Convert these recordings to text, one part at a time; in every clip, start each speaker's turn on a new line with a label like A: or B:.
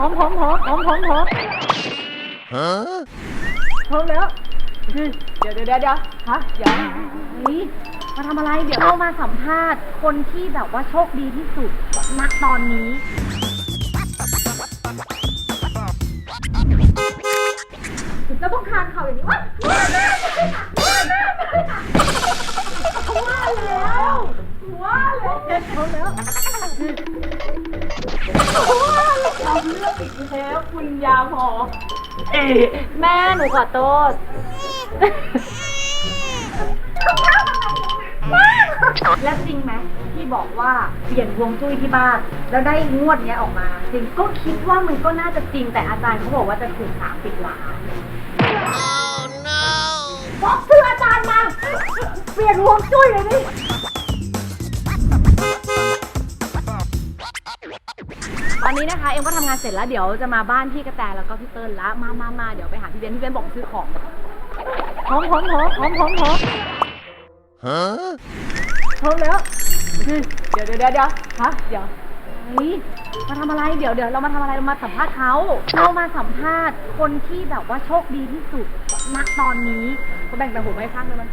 A: พร้อมพร้อมพร้อมพร้อมพร้อมพร้อม
B: Huh?
A: พร้อมแล้วอืมเดี๋ยวเดี๋ยวเดี๋ยวเดี๋ยวฮะเดี๋ยวนี่มาทำอะไรเดี๋ยวเรามาสัมภาษณ์คนที่แบบว่าโชคดีที่สุดณตอนนี้แล้วต้องคานเข่าอย่างนี้ว่าว่าแล้วว่าแล้วเขาแล้ว เราเลือกอีกแล้คุณยาพอเอ๋แม่หนูขอโทษและจริงไหมที่บอกว่าเปลี่ยนวงจุ้ยที่บ้านแล้วได้งวดเนี้ยออกมา จริงก็คิดว่ามันก็น่าจะจริงแต่อาจารย์เขาบอกว่าจะถูกสามสิบล้าน
B: Oh no!
A: บอกเสื้ออาจารย์มา เปลี่ยนวงจุ้ยเลยนี่ อนนี้นะคะ เอ็มก็ทำงานเสร็จแล้วเดี๋ยวจะมาบ้านพี่กระแตแล้วก็พี่เติ้ลละมามามาเดี๋ยวไปหาพี่เบนพี่เบนบอกซื้อของพร้อมพร้อมพร้อมพร้อมพร้อมพร้อม
B: ฮะ
A: พร้อมแล้วเดี๋ยวเดี๋ยวเดี๋ยวเดี๋ยวฮะเดี๋ยวเฮ้ยมาทำอะไรเดี๋ยวเดี๋ยวเรามาทำอะไรเรามาสัมภาษณ์เขาเรามาสัมภาษณ์คนที่แบบว่าโชคดีที่สุดณตอนนี้เขาแบ่งแต่หัวไม่ข้างเลยมัน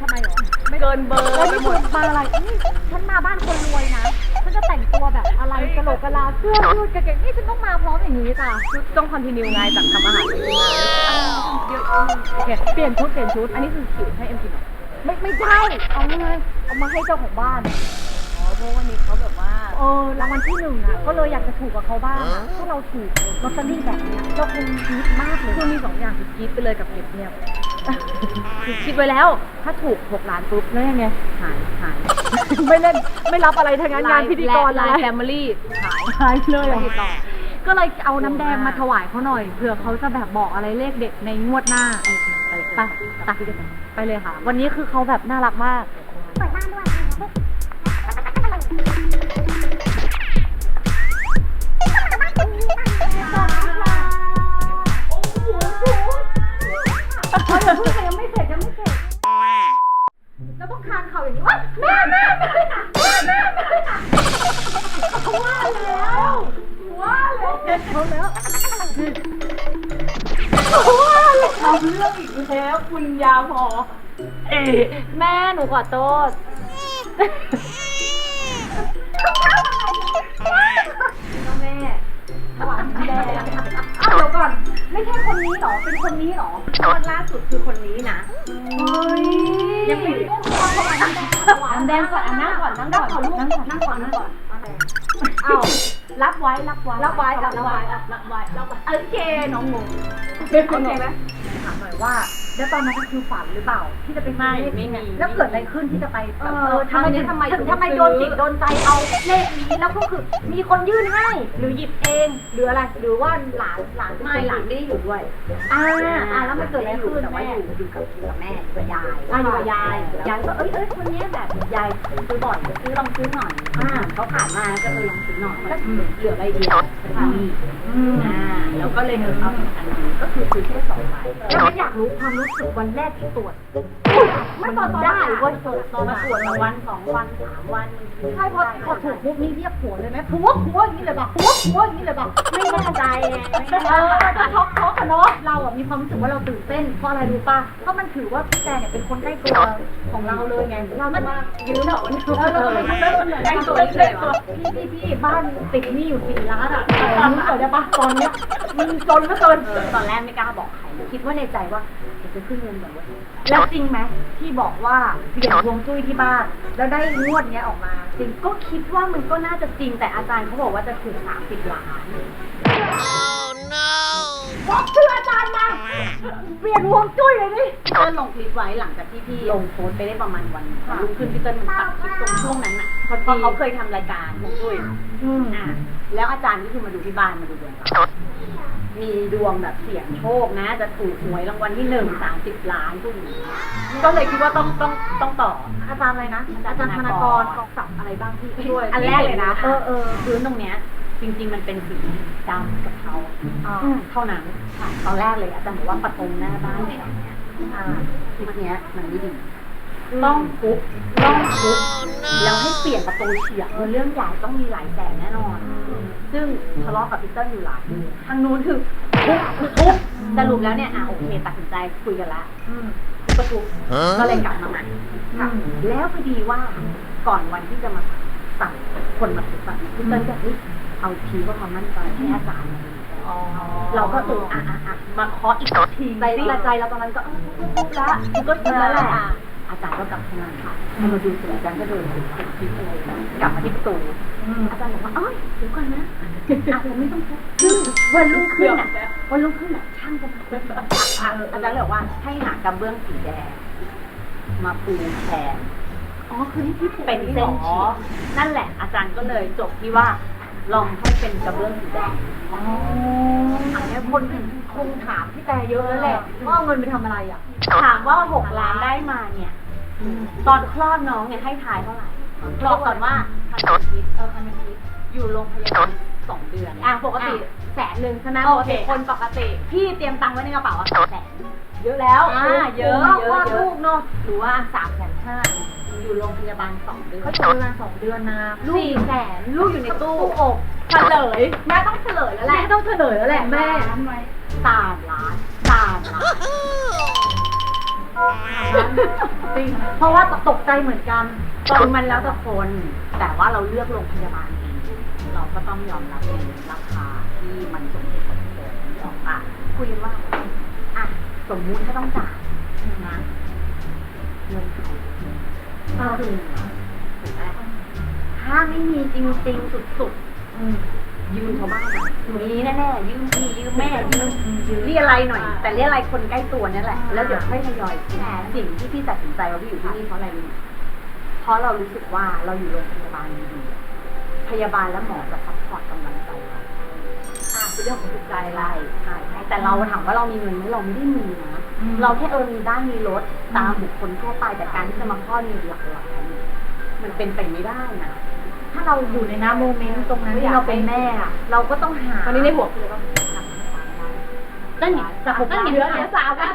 A: ทำไมหรอ เกินเบอร์ไปหมดมาอะไรอุ๊ยฉันมาบ้านคนรวยนะ ฉันจะแต่งตัวแบบอะไรกะโหลกกะลาเสื้อยืดกางเกงนี่ฉันต้องมาพร้อมอย่างนี้จ้ะชุดต้องคอนติเนียไงจากทำอาหารไปมาเยอะโอเคเปลี่ยนชุดเปลี่ยนชุด อันนี้คือขิวให้เอ็มกินเหรอไม่ไม่ใช่เอาไงเอามาให้เจ้าของบ้าน
C: อ๋อเพราะวันนี้เขาแบบว่า
A: เออรางวัลที่หนึ่งอะ ก็เลยอยากจะถูกกับเขาบ้างอะ
B: อ๋อ
A: ถ้าเราถูกลอตเตอรี่แบบเนี้ยเราคงคิดมากเลยคือมีสองอย่างคือกรีดไปเลยกับเก็บเงียบ คือคิดไว้แล้ว ถ้าถูกหกล้านปุ๊บแล้วยังไงหายหาย ไม่เล่นไม่รับอะไรทั้งนั้นงานพิธีกร
C: ไล
A: อะไร
C: น์แฟมิลี่หาย
A: หายเลยเหรอ
C: ไม่ติดต่อ
A: ก็เลยเอาน้ำแดงมาถวายเขาหน่อยเผื่อเขาจะแบบบอกอะไรเลขเด็ดในงวดหน้า
C: ไป
A: ไปไปไปเลยค่ะ วันนี้คือเขาแบบน่ารักมาก แม่หนูขอโทษก็แม่หวานแดงอ้าวเดี๋ยวก่อน ไม่ใช่คนนี้เหรอ เป็นคนนี้เหรอ
C: คนล่าสุดคือคนนี้นะ
A: เฮ้ย
C: ยังไม่ได้
A: น้ำแดงก่อนอะนั่งก่อนนั่งก่อนนั่งก่อนนั่งก่อนนั่งก่อนอ้าวรับไว้รับไว้ รับไว้ รับไว้ รับไว้ รับไว้ โอเค น้องงงเป็นคนไหม ถามหน่อยว่า แล้วตอนนั้นก็คือฝันหรือเปล่า ที่จะไปซื้อเลขนี้เนี่ยแล้วเกิดอะไรขึ้นที่จะไปแบบเออทำไมทำไมทำไมโดนจิตโดนใจเอาเลขนี้แล้วก็คือมีคนยื่นให้ หรือหยิบเองหรืออะไรหรือว่าหลานหลาน
C: ไม่หลานไม่ได้อยู่ด้วย
A: อ่าอ่าแล้วมันเกิดอะไรขึ้น
C: แต่ว่า
A: แม่
C: อยู่อยู่กับอยู่กับแม่อยู่กับยาย
A: อ่าอยู่กับยาย
C: ยายก็เอ้ยเอ้ยคนเนี้ยแบบยายซื้อบ่อยซื้อลองซื้อหน่อย
A: อ่า
C: เขาขายมาก็เออลองซื้อหน่อยแล้วเหลือใบเดียวเป็นพันนี่
A: อืม
C: อ่า แล้วก็เลยเออเอาอันนี้ก็คือซื้อแค่สองใบ
A: แล้วไม่อยากรู้ความรู้สึกวันแรกที่ตรวจ ไม่ตอนตอน
C: ได้เว่า
A: ว่า
C: ตอนมาตรวจวันสองวันสามวัน
A: ใช่พอพอถูกปุ๊บนี่เรียกผัวเลยไหมผัวผัวอย่างนี้เลยป่ะผัวผัวอย่างนี้เลยป่ะ
C: ไม่แน่ใจไงไม่
A: เออ
C: ใจ
A: ก็ช็อกช็อกกันเนาะเราอะมีความรู้สึกว่าเราตื่นเต้นเพราะอะไรรู้ป่ะเพราะมันถือว่าพี่แจเนี่ยเป็นคนใกล้ตัวของเราเลยไงเราจะมายืนเหรอเนี่ยเออเราจะมาเล่นเหมือนใกล้ตัวเลยพี่พี่พี่บ้านติดหนี้อยู่สี่ล้านอะตอนนี้เกิดได้ปะตอนเนี้ยมันจนเหลือเกิน
C: ตอนแรกไม่กล้าบอกใคร
A: คิดว่าในใจว่า จะขึ้นเงินก่อนเว้ยแล้วจริงไหมที่บอกว่าเปลี่ยนฮวงจุ้ยที่บ้านแล้วได้งวดเนี้ยออกมา จริงก็คิดว่ามันก็น่าจะจริงแต่อาจารย์เขาบอกว่าจะถูกสามสิบล้าน
B: Oh no!
A: บอกเชื่ออาจารย์มาเปลี่ยนฮวงจุ้ยเลยนี่
C: พี่เติ้ลลงคลิปไว้หลังจากที่พี่ลงโพสต์ไปได้ประมาณวันหนึ่ง
A: ค่ะ
C: รุ่งขึ้นพี่เติ้ลมันตัดคลิปตรงช่วงนั้นอะเพราะเพราะเขาเคยทำรายการฮวงจุ้ย
A: อืม
C: อะแล้วอาจารย์ก็คือมาดูที่บ้านมาดูดวงเรา มีดวงแบบเสี่ยงโชคนะ จะถูกหวยรางวัลที่หนึ่งสามสิบล้านพูดอย่างนี้ก็เลยคิดว่าต้องต้องต้องต่อ
A: อาจารย์อะไรนะ อาจารย์ธนากรกองสับอะไรบ้างพี่ช่วย
C: อันแรกเลยนะ
A: เออเออ
C: พื้นตรงเนี้ยจริง ๆ มันเป็นสีดำกับเทา
A: อ่า
C: เท่านั้นตอนแรกเลยอาจารย์บอกว่าประตูหน้าบ้านแถวเนี้ยอ่าทิศเนี้ยมันไม่ดี ต้องทุบต้องทุบแล้วให้เปลี่ยนประตูเฉียงเรื่องใหญ่ต้องมีหลายแสนแน่นอน ซึ่งทะเลาะกับพีเตอร์อยู่หลายเดือนทางนู้นคือทุบทุบสรุปแล้วเนี่ยอะโอเคตัดสินใจคุยกันละทุบประตูก็เลยกลับมาใหม่ค่ะแล้วพอดีว่าก่อนวันที่จะมาสั่งคนมาทุบอะพีเตอร์จะเฮ้ยเอาทีเพื่อความมั่นใจให้อาจารย์มาดูเราก็เอออะอะอะมาเคาะอีกทีใจละใจเราตอนนั้นก็เออทุบละก็ทุบแล้วแหละ อาจารย์ก็กลับเข้ามาค่ะพอมาดูเสร็จอาจารย์ก็เดินไปที่ประตูกลับมาที่ประตูอาจารย์บอกว่าเอ้ยเดี๋ยวก่อนนะอาจจะไม่ต้องทุบซึ่งวันรุ่งขึ้นอะวันรุ่งขึ้นอะช่างจะมาทุบอะอาจารย์เลยบอกว่าให้หากระเบื้องสีแดงมาปูแทน
A: อ๋อคือที่พี่
C: เป็นเส้นขีดนั่นแหละ อาจารย์ก็เลยจบที่ว่าลองให้เป็นกระเบื้องสีแดง
A: อ๋ออันเนี้ยคนคงถามพี่แต่เยอะแล้วแหละว่าเอาเงินไปทำอะไรอะ
C: ถามว่าหกล้านได้มาเนี่ย ตอนคลอดน้องเนี่ยให้ทายเท่าไหร่บอกก่อนว่าพันคิดเออพันคิดอยู่โรงพยาบาลสองเดือน
A: อะปกติแสนหนึ่งใช่ไหม
C: โอ
A: ปก
C: เค
A: ติคนปกติ
C: พี่เตรียมตังค์ไว้ในกระเป๋าอะแสน
A: เยอะแล้ว
C: อ่าเยอะ
A: คลอด
C: เยอะ
A: คลอด
C: เยอะ
A: ลูกเนาะ
C: หรือว่าสามแสนห้าอยู่โรงพยาบาลสองเดือน
A: เขาใช้เวลาสองเดือนนะลูก
C: สี่แสนลูกอยู่ในตู้
A: อกเฉลยแม่ต้องเฉลยแล้วแหละแม่ต้องเฉลยแล้วแหละแม่
C: ตามล้านตามล้าน
A: จริงเพราะว่าตกใจเหมือนกัน
C: คือมันแล้วแต่คน แต่ว่าเราเลือกโรงพยาบาลเอง เราก็ต้องยอมรับในราคาที่มันสมเหตุสมผลที่ออกมาคุยว่าอะสมมุติถ้าต้องจ่ายนะเงินเขาเออถูกไหมถ้าไม่มีจริงๆสุดๆยืมชาบ้าน อะมีแน่ๆยืมพี่ยืมแม่ยืมเรียอะไรหน่อย แต่เรียอะไรคนใกล้ตัวเนี่ยแหละ แล้วเดี๋ยวค่อยทยอยแค่สิ่งที่พี่ตัดสินใจว่าพี่อยู่ที่นี่เพราะอะไรรู้ไหมเพราะเรารู้สึกว่าเราอยู่โรงพยาบาลดีๆพยาบาลและหมอจะซัพพอร์ตกำลังใจเราอะเป็นเรื่องของจิตใจอะไรใช่ใช่แต่เราถามว่าเรามีเงินไหมเราไม่ได้มีนะ
A: อืม
C: เราแค่เออมีบ้านมีรถตามบุคคลทั่วไปแต่การที่จะมาคลอดมีหลักล้านเนี่ยมันเป็นไปไม่ได้นะ
A: ถ้าเราอยู่ในน้ำโมเมนต์ตรงนั้น
C: ไม่
A: ที่
C: อยาก
A: เราเป็นแม่อะเราก็ต้องหา
C: ตอนนี้ในหัวคืออะไรบ้างนั่นไงจากหกล้านเหลือเหลือสามล้าน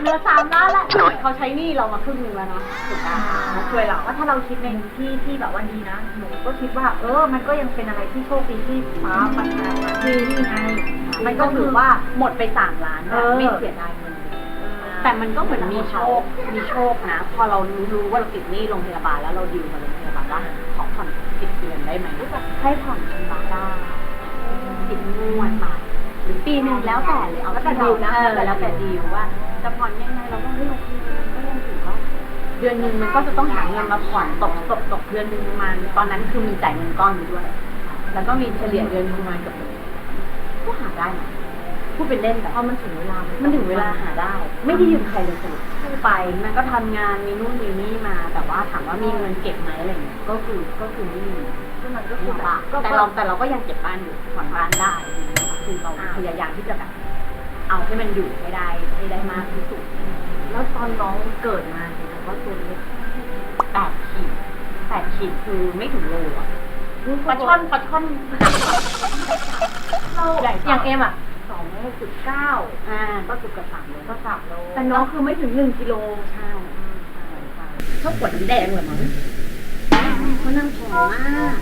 C: เหลือสามล้านละเขาใช้หนี้เรามาครึ่งหนึงแล้วนะถูกไหมเขาช่วยเรา
A: ว่าถ้าเราคิดในที่ที่แบบว่าดีนะหนูก็คิดว่า เออ มันก็ยังเป็นอะไรที่โชคดีที่ฟ้าประทานมาที่นี่ไง
C: มันก็ถือว่าหมดไปสามล้าน
A: เอ
C: แบบ
A: อ
C: ไม่เสียดายเงินเลยแต่มันก็เหมือนมีโชคมีโชคนะ พอเรารู้รู้ว่าเราติดหนี้โรงพยาบาลแล้วเราดิวกับโรงพยาบาลว่าขอ ผ่อนสิบเดือนได้ไหมให้ผ่อนชำระได้สิบงวดมาหรือปีหนึ่งแล้วแต่เลยเอา
A: แล้วแต่
C: ที่
A: ดีลนะ
C: เออแล้วแต่ดีลว่าจะผ่อนยังไงเราก็เฮ้ยโอเคมันก็ยังถือว่าเดือนหนึ่งมันก็จะต้องหาเงินมาผ่อนตกตกตกเดือนหนึ่งประมาณตอนนั้นคือมีจ่ายเงินก้อนอยู่ด้วย แล้วก็มีเฉลี่ยเดือนหนึ่งประมาณเกับก็หาได้นะพูดเป็นเล่นแต่
A: พอมันถึงเวลา
C: มั
A: มัน
C: ถึงเวลาหาได้ ไม่ได้ยืมใครเลยสรุป ไปมันก็ทำงานมีนู่นมีนี่มา แต่ว่าถามว่ามีเงินเก็บไหมอะไรเงี้ยก็คือก็คือไม่มี
A: ก็มันก็
C: ก็
A: คื
C: คืออ
A: แบบ
C: ว่า
A: ก็
C: แต่เราแต่เราก็ยังเก็บบ้านอยู่ผ่อนบ้านได้คือเราพยายามที่จะแบบเอาให้มันอยู่ให้ได้ให้ได้มากที่สุด
A: แล้วตอนน้องเกิดมาเห็นบอกว่าตัวเล็ก
C: แปดขีดแปดขีดคือไม่ถึงโลอะปลาช่อนปลาช่อน
A: เรา
C: ใหญ่
A: อย่างเอ็มอะส องจุดเก้า
C: อ่าก็สุกกระสามโล
A: ก็สามโลแต่น้องคือไม่ถึงหนึ่งกิโล
C: ใช่ใช่ใช่ชอบกดน้ำแดงเหรอมั้งเขานั่งผอมมาก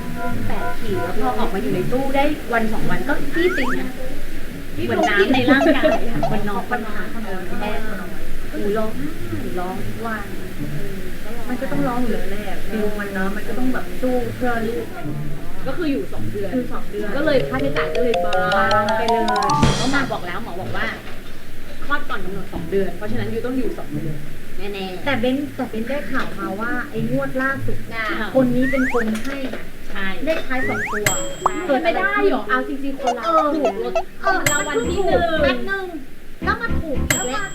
C: แปดขีดแล้วพอออกมาอยู่ในตู้ได้วันสองวันก็ที่ติ่งอะเหมือนน้ำในร่างกายอะมันนอนปัญหาแห้งอูร้องไห้ร้องทุกวัน
A: มันก็ต้องร้องอยู่แล้วแหละฟิลมันเนาะมันก็ต้องแบบสู้เพื่อลูก
C: ก็คืออยู่สองเดือน
A: คือสองเดือน
C: ก็เลยค่าใช้จ่ายก็เลยบางไปเลยเพราะหมอบอกแล้วหมอบอกว่าคลอดก่อนกำหนดสองเดือน เพราะฉะนั้นยูต้องอยู่สองเดือนแน่ๆ
A: แต่เบนแต่เบนได้ข่าวมาว่าไอ้งวดล่าสุดน่ะ
C: ค่ะ
A: คนนี้เป็นคนให้นะ
C: ใช่
A: เลขท้ายสองตัว
C: เกิดไม่ได้หรอเอาจริงๆคนเราถูกรถ
A: เออ
C: รางวัลที่หนึ่ง
A: แป๊บนึงแล้วมาถูกอีกแล้ว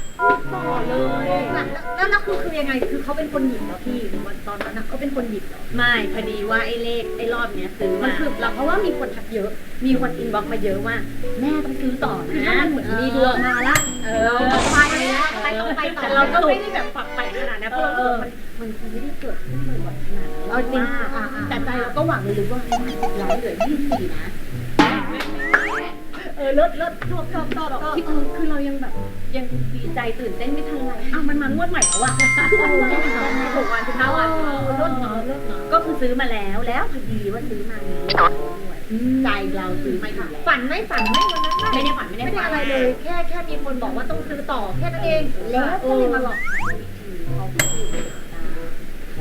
A: ต่อเลยแล้วแล้วคือคือยังไง คือเขาเป็นคนหยิบเหรอพี่หรือว่าตอนนั้นน่ะเขาเป็นคนหยิบเหรอ
C: ไม่พอดีว่าไอ้เลขไอ้รอบเนี้ยซื้อ
A: มั
C: มาน
A: คือ
C: เราเพราะว่ามีคนทักเยอะ มีคนอินบ็อกซ์มาเยอะว่า แม่ต้องซื้อต่อ
A: คือ
C: นะ
A: ถ้ามันเหมือนมีดวงมาละ
C: เอ
A: เอ
C: อ
A: อไปแล้วไปต้องไปต่อ
C: แต่เราก็ไม่ได้แบบฝักไปขนาดนั้นเพราะเรารู้สึกว่ามันมันคงไม่ได้เกิดขึ้นบ่อยๆขนาดนั้น
A: เอาจริงอะอะ
C: แต่ใจเราก็หวังลึกๆว่าไอ้มันร้านเหลือยี่สิบสี่นะ
A: เเออเลิศเลิศชอบชอบชอบชอบ
C: ที่เออคือเรายังแบบยังดีใจตื่นเต้นไม่ทันไรอ้าวมันมางวดใหม่แล้วอะ
A: หกวันสิบห้าวันเลิศเนาะเลิศเนาะ
C: ก็คือซื้อมาแล้วแล้วพอดีว่าซื้อมามีเลขด้วยใจเราซื้อมาอยู่แล้ว
A: ฝันไหม่ฝันไหม่วันนั้น
C: ไม่ได้ฝันไม่ได้
A: ไม่ได้
C: ฝัน
A: อะไรเลย แค่แค่มีคนบอกว่าต้องซื้อต่อแค่นั้นเอง
C: แล้วก็เลยมาหลอกขายเขา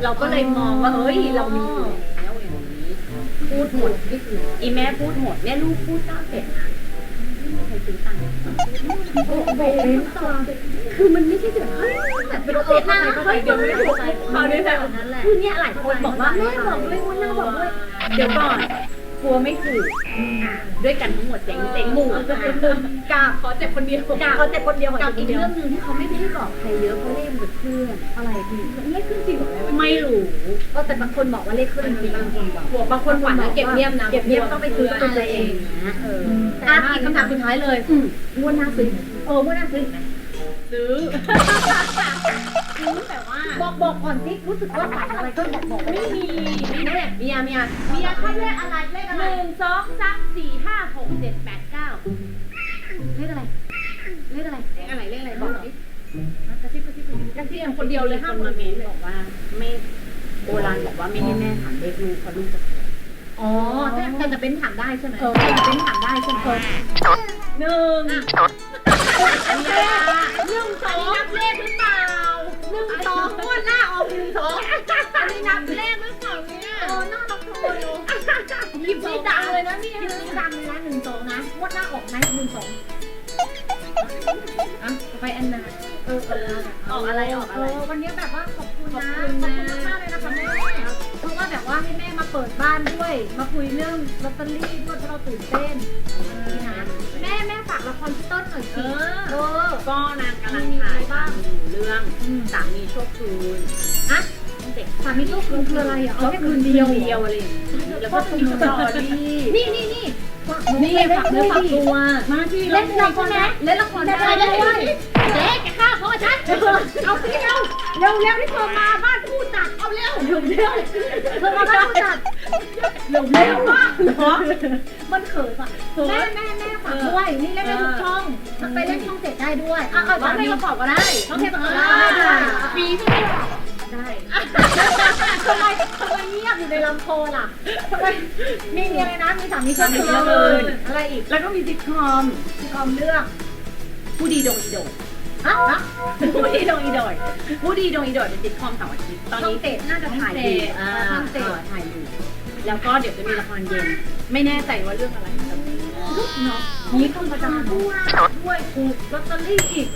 C: เราก็เลยมองว่าเอ้ยเรามีอยู่แล้วอย่างนี้พูดหมดอีแม่พูดหมดเนี่ยลูกพูดเก้าเจ็ดนะ ไม่มีใครซื้อตังค์
A: โอ้โหคือมันไม่ใช่แบบเฮ้ยแบบเป็นเศษหน้าก็ไปเดี๋ยวไม่ถูก
C: เขาด้วยแบบ
A: นั้นแหละ
C: คือเนี่ยหลายคนบอกว่าแม่บอกด้วยว่าหน้าบอกด้วยเดี๋ยวก่อน กลัวไม่ถูกอะด้วยกันทั้งหมดเจ๊งเจ๊งหมู่อะกาขอเจ็บคนเดียวกาขอเจ็บคนเดียว
A: กับอีก
C: เดียว
A: เรื่องหนึ่งที่เขาไม่ได้บอกใครเยอะเขาเล่นกับเพื่อนอะไรพี่เลขขึ้นจริงเหรอ
C: ไม่รู้
A: ก็แต่บางคนบอกว่าเลขขึ้นจริงบางคนบอก
C: หัวบางคนหวานนะเก็บเงียบนะ
A: เก็บเงียบต้องไปซื้ออะไรเองนะเออ
C: อะอีกคำถามสุดท้ายเลย
A: งวดหน้าซื้อเอองวดหน้าซื้อไหม
C: ซื้อซื้อแต่ว่า
A: บอกบอกก่อนสิรู้สึกว่าฝันอะไรก็บอกบอก
C: ไม่มีไม่แน่เมียเมีย
A: เมียเขาเลขอะไรเลข
C: ห
A: อะไร
C: นึ่งสองสามสี่ห้าหกเจ็ดแปดเก้า
A: เลขอะไรเลขอะไร
C: เลขอะไรเลขอะไร
A: บบอ
C: อกก
A: ดิ
C: ดิ
A: กระซิบกระซิบกระซิบ
C: กันที่ยังคนเดียวเลยห้าคนมาเมนบอกว่า ไม่โบราณบอกว่าไม่ให้แม่ถามเลขลูกเพราะลูกจะ
A: อ๋อแต่แต่จะเป็นถามได้ใช่ไหม
C: เออ
A: แต่จะเป็นถามได้ใช่ไหม
C: หนึ่ง
A: อันนี้เรื่องสองนับเลขหรือเปล่าห นึ่งสองงวดหน้าออกหนึ่งสองอันนี้นับเลขหรือเปล่าเนี่ยเออน่ารักเลยคลิปนี้ดังเลยนะเนี่ยคลิปนี้ดังเลยนะหนึ่งสองนะงวดหน้าออกไหมหนึ่งสอง
C: อะไปแอนนา
A: เออเออ
C: ออกอะไรออกอะไร
A: เวันนี้แบบว่าขอบคุณนะ
C: ขอบคุณนะ
A: ขอบคุณมากๆเลยนะคะแม่เพราะว่าแบบว่าให้แม่มาเปิดบ้านด้วย มาคุยเรื่องลอตเตอรี่ด้วยเพราะเราตื่นเต้นนี่นะแม่แม่ฝากละครพี่ต้นหน่อย
C: เอ
A: สิ
C: อ
A: เออ
C: ก็นางกำลังถ่ายทำอยู่เรื่องสามีชั่วคืน
A: อะ
C: เด็ก
A: สามีลูกคืนคืออะไรอะ
C: ก็คืนเดียวเดียวอะไรอย่างงี้แล้วก็มีสตอรี่
A: นี่นี่นี่ฝากห
C: นี่ฝากเนื้อฝากตัวมาที่
A: เล่นละครนะเล่นละครได้ด้วย
C: เจ๊จะฆ่าพ่อฉัน
A: เอาสิเร็วเร็วเร็วที่เธอมาบ้านผู้จัดเอาเร็วเร็วเร็วเธอมาบ้านผู้จัดเร็วเร็วมาก
C: เหรอ
A: มันเขินอะแม่แม่แม่ฝากด้วยนี่เล่นได้ทุกช่องไปเล่นช่องเจ็ดได้ด้วยอะเอา
C: ร้องเพลงประกอบก็ได้
A: ร้องเพลงประกอบ
C: ได้
A: ได้
C: ฟรีใช่ไหม
A: ได้ทำไมทำไมเงียบอยู่ในลำโพงล่ะทำไมมีมีอะไรนะมีสามีเชื่อถืออะไรอีก
C: แล้วก็มีซิทคอม
A: คอมเรื่อง
C: ผู้ดีโดงอีโดด
A: อะอะ
C: ผู้ดีโดงอีโดดผู้ดีโดงอีโดดเป็นซิทคอมเสาร์อาทิตย์ตอน
A: ช่อง
C: นี้
A: เจ็ดน่าจะถ่ายอ
C: เต
A: ยู่
C: อ่า
A: ช่องเจ็ด
C: ถ่ายอยู่ แล้วก็เดี๋ยวจะมีละครเย็น ไม่แน่ใจว่าเรื่องอะไร
A: เนาะมีธรรมดาด้วยด้วยถูกลอตเตอรี่อีก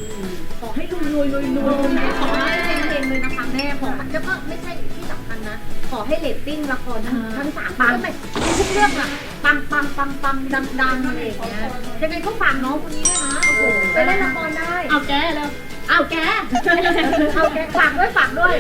A: ขอให้รวยรวยรวยรวยแม่ขอให้เฮงๆเลยนะคะแม่ขอแล้วก็ไม่ใช่ที่สำคัญนะ ขอให้เรตติ้งละครทั้งทั้งสามปังทุกเรื่องอะ ปังปังปังปังดังดังอะไรอย่างเงี้ยยังไงก็ฝากน้องคนนี้ด้วยนะโอ้โหไปเล่นละครได้
C: เอาแกแล้ว
A: เอาแกเอาแกฝากด้วยฝากด้วย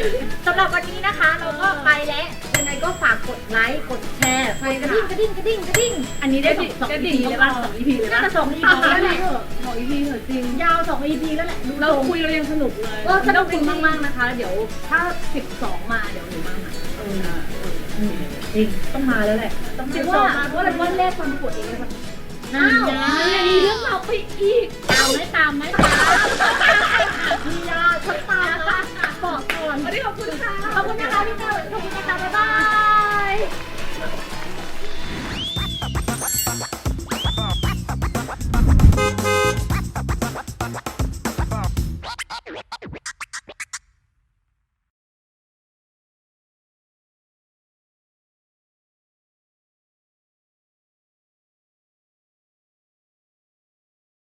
A: สำหรับวันนี้นะคะ เราก็ไปแล้วยังไงก็ฝากกดไลค์กดแชร์กดกระดิ่งกระดิ่งกระดิ่งกระดิ่ง
C: อันนี้ได้สองสองอี
A: ดิ่ง
C: พีเลยป่ะสองอีพีเลย
A: น่า
C: ป่ะ
A: จะสอง EP แล้วแหละ
C: สองอีพีเหรอจริง
A: ยาวสอง EP แล้วแหละ
C: เราคุยเรายังสนุกเลย
A: เออสนุก
C: ขอบคุณมากๆนะคะ เดี๋ยวถ้าสิบสองมาเดี๋ยวหนูมาใหม่
A: จริงต้องมาแล้วแหละ ต้อง
C: คิ
A: เจ็
C: ด
A: บ
C: ว่า
A: ว่า
C: ว่าอะไรว่าแรกความปวดเองเลยค่ะ
A: อ้าว
C: มีเรื่องเราไปอีกตามไหมตามไหมตาม
A: มียาชักตาบอกก่อน
C: วันนี้ขอบคุณค่ะ
A: ขอบคุณนะคะพี่เต้าขอบคุณนะ